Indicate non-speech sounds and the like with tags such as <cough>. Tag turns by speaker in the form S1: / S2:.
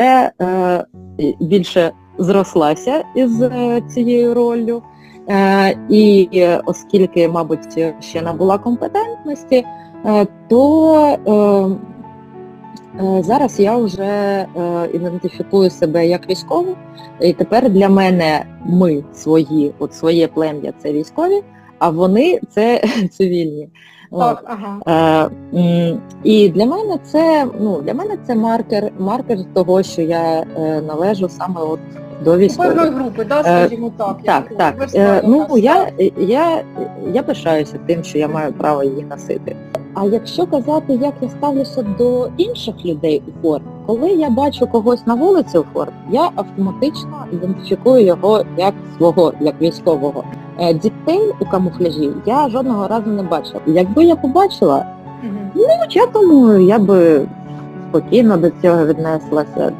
S1: е, більше зрослася із е, цією роллю. Е, І е, оскільки, мабуть, ще набула компетентності, е, то е, е, зараз я вже е, ідентифікую себе як військову, і тепер для мене ми свої, от своє плем'я це військові, а вони це <laughs> цивільні. От.
S2: Так, ага.
S1: Е, і для мене це ну для мене це маркер, маркер того, що я е, належу саме от до
S2: Певної групи, да,
S1: Е,
S2: скажімо так.
S1: Так, так. Е, ну я, я, я пишаюся тим, що я маю право її носити. А якщо казати, як я ставлюся до інших людей у формі, коли я бачу когось на вулиці у формі, я автоматично ідентифікую його як свого, як військового. Е, Дітей у камуфляжі я жодного разу не бачила. Якби я побачила, ну я думаю, я би спокійно до цього віднеслася.